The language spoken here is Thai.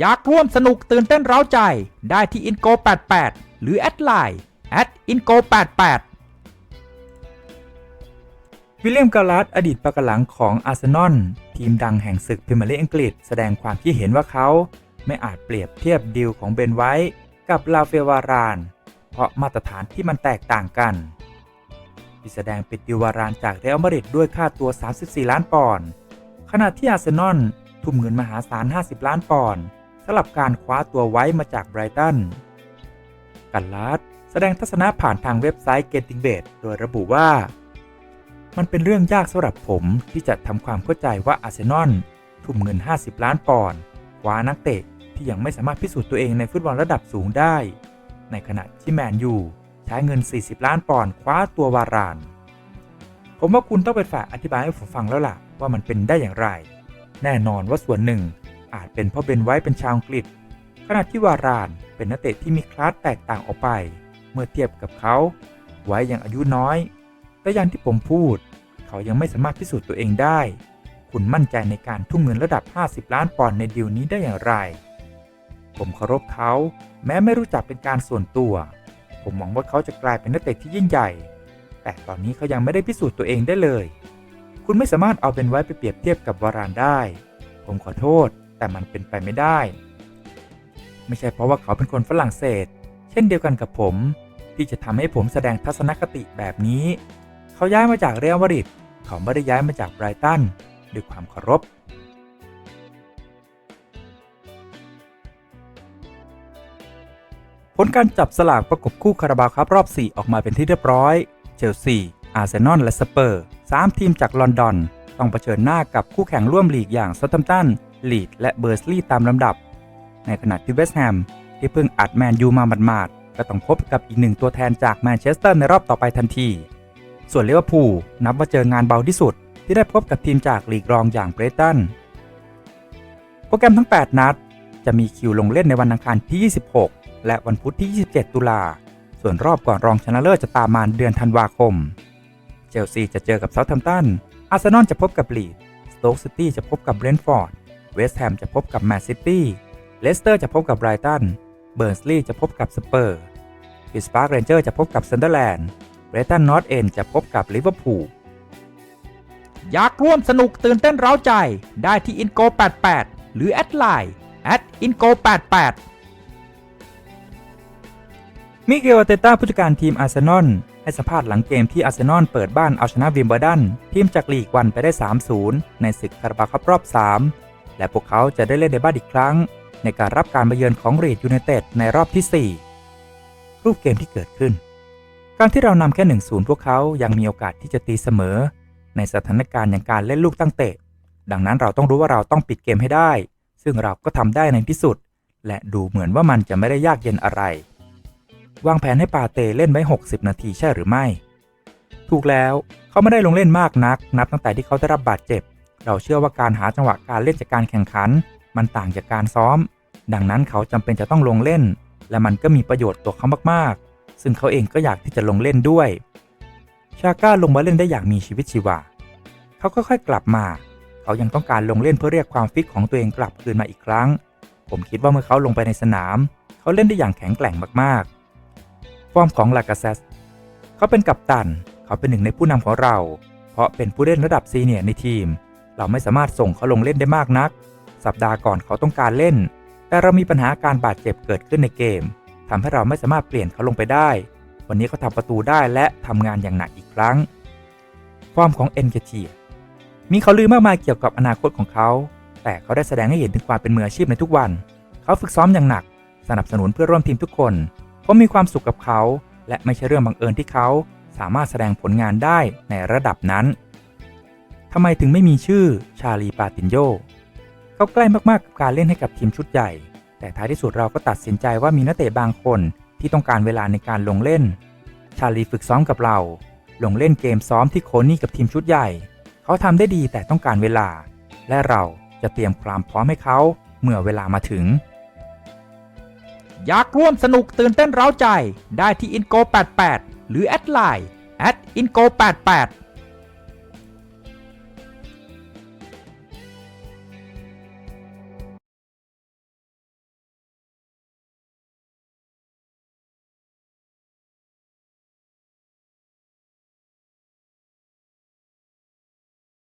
อยากร่วมสนุกตื่นเต้นเร้าใจ ได้ที่ Inco 88 หรือแอดไลน์ at Inco 88วิลเลียมกาลัดอดีตปะกหลังของอาร์เซนอลทีมดังแห่งศึกพรีเมียร์ลีกอังกฤษแสดงความคิดเห็นว่าเขาไม่อาจเปรียบเทียบดีลของเบนไว้กับลาเฟวาราน เพราะมาตรฐานที่มันแตกต่างกันที่แสดงปิดดิววารานจากเรอัลมาดริดด้วยค่าตัว 34 ล้านปอนด์ขณะที่อาร์เซนอลทุ่มเงินมหาศาล 50 ล้านปอนด์ สำหรับการคว้าตัวไว้มาจากไบรตัน กันลาดแสดงทัศนะผ่านทางเว็บไซต์ Getting b a t โดยระบุว่า มันเป็นเรื่องยากสำหรับผมที่จะทำความเข้าใจว่าอาร์เซนอลทุ่มเงิน 50 ล้านปอนด์คว้านักเตะที่ยังไม่สามารถพิสูจน์ตัวเองในฟุตบอลระดับสูงได้ ในขณะที่แมนยูใช้เงิน 40 ล้านปอนด์คว้าตัววาราน ผมว่าคุณต้องเป็นฝ่ายอธิบายให้ผมฟังแล้วล่ะ ว่ามันเป็นได้อย่างไร แน่นอนว่าส่วนหนึ่ง อาจเป็นเพราะเบนไว้เป็นชาวอังกฤษ ขณะที่วารานเป็นนักเตะที่มีคลาสแตกต่างออกไป เมื่อเทียบกับเขา ไว้ยังอายุน้อย แต่อย่างที่ผมพูด เขายังไม่สามารถพิสูจน์ตัวเองได้ คุณมั่นใจในการทุ่มเงินระดับ 50 ล้านปอนด์ในดีลนี้ได้อย่างไร ผมเคารพเขา แม้ไม่รู้จักเป็นการส่วนตัว ผมหวังว่าเขาจะกลายเป็นนักเตะที่ยิ่งใหญ่ แต่ตอนนี้เขายังไม่ได้พิสูจน์ตัวเองได้เลย คุณไม่สามารถเอาเป็นไว้ไปเปรียบเทียบกับวารานได้ ผมขอโทษ แต่มันเป็นไปไม่ได้ ไม่ใช่เพราะว่าเขาเป็นคนฝรั่งเศส เช่นเดียวกันกับผม ที่จะทำให้ผมแสดงทัศนคติแบบนี้ เขาย้ายมาจากเรอัลมาดริดเขาไม่ได้ย้ายมาจากไบรตันด้วยความเคารพผลการจับสลากประกบคู่คาราบาวครับรอบ 4 ออกมาเป็นที่เรียบร้อย เชลซี อาร์เซนอล และสเปอร์ 3 ทีมจากลอนดอน ต้องเผชิญหน้ากับคู่แข่งร่วมลีกอย่างซ o ทัมตัน ลีดและเบอร์สลีย์ตามลำดับ ในขณะที่เวสต์แฮมที่เพิ่งอัดแมนยูมาหมาดๆก็ต้องพบกับอีกหนึ่งตัวแทนจากแมนเชสเตอร์ในรอบต่อไปทันที ส่วนลิเวอร์พูลนับว่าเจองานเบาที่สุด ที่ได้พบกับทีมจากลีกรองอย่างเบรตันโปรแกรมทั้ง 8 นัด จะมีคิวลงเล่นในวันอังคารที่ 26 และวันพุธที่ 27 ตุลา ส่วนรอบก่อนรองชนะเลิศจะตามมาเดือนธันวาคม เชลซีจะเจอกับเซาท์แฮมป์ตัน อาร์เซนอลจะพบกับลีดสโต๊กซิตี้จะพบกับเบรนท์ฟอร์ด เวสต์แฮมจะพบกับแมนซิตี้ เลสเตอร์จะพบกับไบรตัน เบิร์นสลีย์จะพบกับสเปอร์พิสปาร์กเรนเจอร์จะพบกับซันเดอร์แลนด์เบรตันนอตเอนจะพบกับลิเวอร์พูล อยากร่วมสนุกตื่นเต้นเร้าใจ ได้ที่ Inco 88 หรือแอดไลน์ at Inco 88มิเกลอาเตต้าผู้จัดการทีมอาร์เซนอลให้สัมภาษณ์หลังเกมที่อาร์เซนอลเปิดบ้านเอาชนะวิมเบลดันทีมจากลีกวันไปได้ 3-0 ในศึกคาราบาวคัพรอบ 3 และพวกเขาจะได้เล่นในบ้านอีกครั้ง ในการรับการมาเยือนของรีดยูไนเต็ดในรอบที่ 4 รูปเกมที่เกิดขึ้น การที่เรานำแค่ 1-0 พวกเขายังมีโอกาสที่จะตีเสมอ ในสถานการณ์อย่างการเล่นลูกตั้งเตะ ดังนั้นเราต้องรู้ว่าเราต้องปิดเกมให้ได้ ซึ่งเราก็ทำได้ในที่สุด และดูเหมือนว่ามันจะไม่ได้ยากเย็นอะไร วางแผนให้ปาเตเล่นไว้ 60 นาทีใช่หรือไม่ ถูกแล้วเขาไม่ได้ลงเล่นมากนัก นับตั้งแต่ที่เขาได้รับบาดเจ็บ เราเชื่อว่าการหาจังหวะการเล่นจากการแข่งขัน มันต่างจากการซ้อม ดังนั้นเขาจำเป็นจะต้องลงเล่น และมันก็มีประโยชน์ตัวเขามากๆ ซึ่งเขาเองก็อยากที่จะลงเล่นด้วย ชาก้าลงมาเล่นได้อย่างมีชีวิตชีวา เขาค่อยๆกลับมา เขายังต้องการลงเล่นเพื่อเรียกความฟิตของตัวเองกลับคืนมาอีกครั้ง ผมคิดว่าเมื่อเขาลงไปในสนาม เขาเล่นได้อย่างแข็งแกร่งมากๆ ฟอร์มของลากาเซสเขาเป็นกัปตัน เขาเป็นหนึ่งในผู้นำของเรา เพราะเป็นผู้เล่นระดับซีเนียร์ในทีม เราไม่สามารถส่งเขาลงเล่นได้มากนัก สัปดาห์ก่อนเขาต้องการเล่น แต่เรามีปัญหาการบาดเจ็บเกิดขึ้นในเกมทำให้เราไม่สามารถเปลี่ยนเขาลงไปได้ วันนี้เขาทำประตูได้และทำงานอย่างหนักอีกครั้ง ฟอร์มของเอ็นเกเทีมีเขาลือมากมายเกี่ยวกับอนาคตของเขา แต่เขาได้แสดงให้เห็นถึงความเป็นมืออาชีพในทุกวัน เขาฝึกซ้อมอย่างหนัก สนับสนุนเพื่อร่วมทีมทุกคน ผมมีความสุขกับเขา และไม่ใช่เรื่องบังเอิญที่เขาสามารถแสดงผลงานได้ในระดับนั้น ทำไมถึงไม่มีชื่อชาลีปาตินโยเขาใกล้มากๆกับการเล่นให้กับทีมชุดใหญ่ แต่ท้ายที่สุดเราก็ตัดสินใจว่ามีนักเตะบางคนที่ต้องการเวลาในการลงเล่น ชาลีฝึกซ้อมกับเรา ลงเล่นเกมซ้อมที่โคนี่กับทีมชุดใหญ่ เขาทำได้ดีแต่ต้องการเวลา และเราจะเตรียมความพร้อมให้เขาเมื่อเวลามาถึง อยากร่วมสนุกตื่นเต้นเร้าใจได้ที่ Inco 88 หรือแอดไลน์ at Inco 88